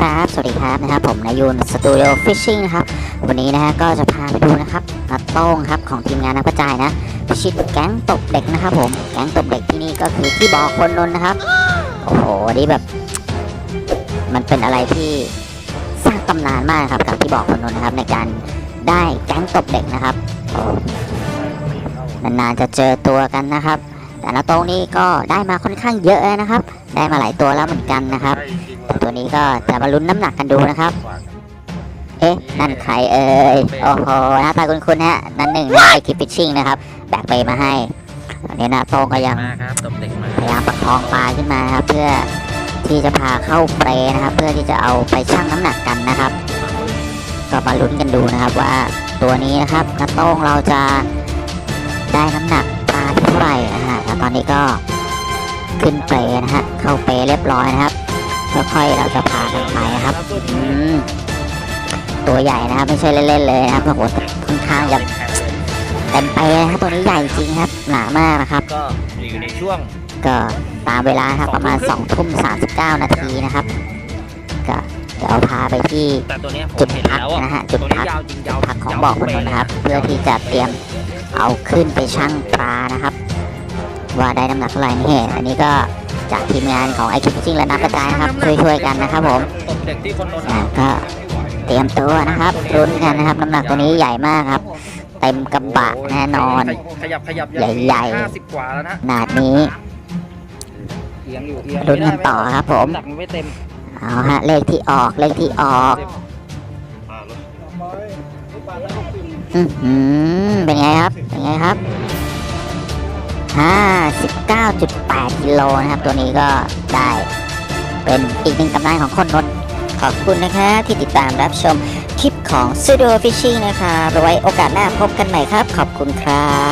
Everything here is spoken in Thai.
ครับ สวัสดีครับนะครับผมนายุนสตูดิโอฟิชชิ่งนะครับ วันนี้นะฮะก็จะพาไปดูนะครับนัดโต้งครับของทีมงานนักกระจายนะพิชิตแก๊งตบเด็กนะครับผม แก๊งตบเด็กที่นี่ก็คือที่บอกคนนนนะครับ โอ้โหนี่แบบ มันเป็นอะไรที่สร้างตำนานมากครับกับที่บอกคนนนนะครับ ในการได้แก๊งตบเด็กนะครับ นานๆจะเจอตัวกันนะครับ แต่ละโต้งนี่ก็ได้มาค่อนข้างเยอะเลยนะครับ ได้มาหลายตัวแล้วเหมือนกันนะครับแต่ตัวนี้ก็จะมาลุ้นน้ำหนักกันดูนะครับ เอ๊ะ นั่นใครเอ่ย โอ้โหหน้าตาคุ้นๆฮะ นั่นหนึ่งนะไอคิปฟิชชิ่งนะครับ แบกไปมาให้ตอนนี้นะโต้งก็ยังมาครับตบเด็กมาพยายามประคองปลาขึ้นมานะครับ เพื่อที่จะพาเข้าเปรนะครับ เพื่อที่จะเอาไปชั่งน้ำหนักกันนะครับ ก็มาลุ้นกันดูนะครับว่าตัวนี้นะครับกระโต้งเราจะได้น้ำหนักปลาที่เท่า ไหร่นะฮะแล้วตอนนี้ก็ขึ้นเปรนะฮะเข้าเปรเรียบร้อยนะครับค่อยๆเราจะพากันไปนะครับอืมตัวใหญ่นะครับไม่ใช่เล่นๆเลยนะครับโอ้โหค่อนข้างจะเต็มเปรนะครับตัวนี้ใหญ่จริงครับหนามากนะครับ ก็อยู่ในช่วงก็ตามเวลานะครับประมาณ2ทุ่ม39 นาทีนะครับก็เดี๋ยวพาไปที่แต่ตัวเนี้ยผมจุดเห็นพักแล้วอะนะฮะจุดตัวพันี้กยาวจริงยาวพักของบอกคนนู้นนะครับ เพื่อที่จะเตรียมเอาขึ้นไปชั่งปลานะครับ ว่าได้น้ำหนักเท่าไหร่นี่อันนี้ก็จากทีมงานของไอคิปซิ่งและนักกระจายนะครับช่วยๆกันนะครับผมตบเด็กที่คนโดนอ่าก็เตรียมตัวนะครับรุ้นกันนะครับน้ำหนักตัวนี้ใหญ่มากครับเต็มกระบะแน่นอนขยับขยับใหญ่ๆห้าสิบกว่าแล้วนะขนาดนี้เอียงอยู่เอียงลุ้นกันต่อครับผมน้ำหนักมันไม่เต็มเอาฮะเลขที่ออกเลขที่ออกอื้อหือเป็นไงครับเป็นไงครับ 59.8กิโลนะครับ ตัวนี้ก็ได้เป็นอีกหนึ่งตำนานของคนนดขอบคุณนะคะที่ติดตามรับชมคลิปของ Studio Fishing นะคะไว้โอกาสหน้าพบกันใหม่ครับ ขอบคุณครับ